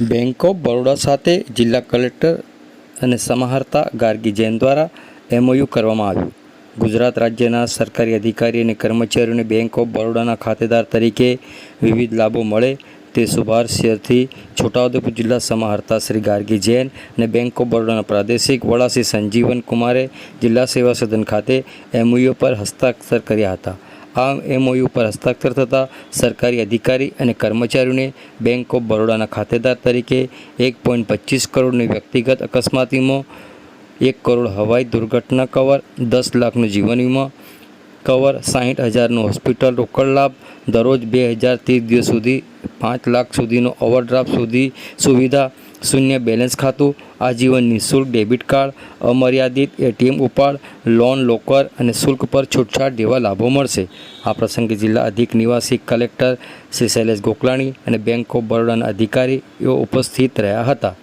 Bank of Baroda સાથે જિલ્લા collector અને સમાહર્તા ગાર્ગી જૈન દ્વારા એમઓયુ કરવામાં આવ્યું. ગુજરાત રાજ્યના સરકારી અધિકારી અને કર્મચારીઓને બેંક ઓફ બરોડાના ખાતેદાર તરીકે વિવિધ લાભો મળે તે શુભારશયથી છોટાઉદેપુર જિલ્લા સમાહર્તા શ્રી ગાર્ગી જૈન અને બેંક ઓફ બરોડાના પ્રાદેશિક વડા શ્રી સંજીવન કુમારે જિલ્લા સેવા સદન ખાતે એમઓયુ પર હસ્તાક્ષર કર્યા હતા. આ એમઓયુ પર હસ્તાક્ષર થતાં સરકારી અધિકારી અને કર્મચારીઓને બેંક ઓફ બરોડાના ખાતેદાર તરીકે એક પોઈન્ટ પચીસ કરોડની વ્યક્તિગત અકસ્માત વીમો, એક કરોડ હવાઈ દુર્ઘટના કવર દસ લાખનું જીવન વીમો કવર સાહીઠ હજારનું હોસ્પિટલ રોકડ લાભ, દરરોજ બે હજાર ત્રીસ દિવસ સુધી પાંચ લાખ સુધીનો ઓવરડ્રાફ્ટ સુધી સુવિધા શૂન્ય બેલેન્સ ખાતું આજીવન નિઃશુલ્ક ડેબિટ કાર્ડ, અમર્યાદિત એટીએમ ઉપાડ, લોન લોકર અને શુલ્ક પર છૂટછાટ જેવા લાભો મળશે. આ પ્રસંગે જિલ્લા અધિક નિવાસી કલેક્ટર શ્રી શૈલેષ ગોકલાણી અને બેંક ઓફ બરોડાના અધિકારીઓ ઉપસ્થિત રહ્યા હતા.